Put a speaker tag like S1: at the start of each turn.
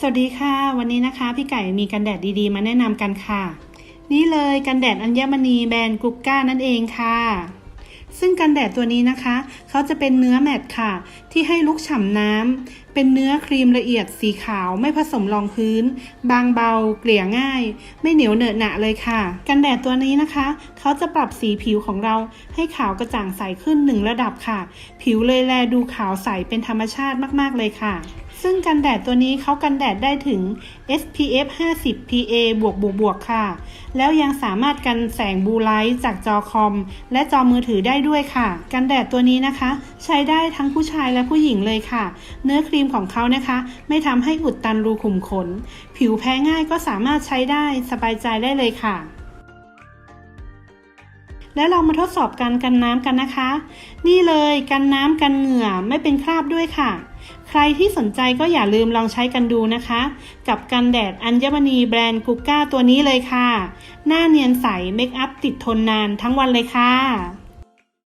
S1: สวัสดีค่ะ วันนี้นะคะพี่ไก่มีกันแดดดีๆ มาแนะนำกันค่ะ นี่เลยกันแดดอัญมณีแบรนด์กุ๊กก้านั่นเองค่ะ ซึ่งกันแดดตัวนี้นะคะ เขาจะเป็นเนื้อแมตต์ค่ะ ที่ให้ลุกฉ่ำน้ำเป็นเนื้อครีมละเอียดสีขาวไม่ผสมรองพื้น บางเบา เกลี่ยง่าย ไม่เหนียวเหนอะหนะเลยค่ะ กันแดดตัวนี้นะคะ เขาจะปรับสีผิวของเราให้ขาวกระจ่างใสขึ้นหนึ่งระดับค่ะ ผิวเลยแลดูขาวใสเป็นธรรมชาติมากๆเลยค่ะ ซึ่งกันแดดตัวนี้เขากันแดดได้ถึง SPF 50 PA บวกบวกบวกค่ะ แล้วยังสามารถกันแสงบลูไลท์จากจอคอม และจอมือถือได้ด้วยค่ะ กันแดดตัวนี้นะคะ ใช้ได้ทั้งผู้ชายและผู้หญิงเลยค่ะ เนื้อครีมของเขานะคะ ไม่ทำให้อุดตันรูขุมขน ผิวแพ้ง่ายก็สามารถใช้ได้สบายใจได้เลยค่ะ แล้วเรามาทดสอบการกันน้ำกันนะคะ นี่เลยกันน้ำกันเหงื่อไม่เป็นคราบด้วยค่ะ ใครที่สนใจก็อย่าลืมลองใช้กันดูนะคะ กับกันแดดอัญมณีแบรนด์กุ๊กก้าตัวนี้เลยค่ะ หน้าเนียนใสเมคอัพติดทนนานทั้งวันเลยค่ะ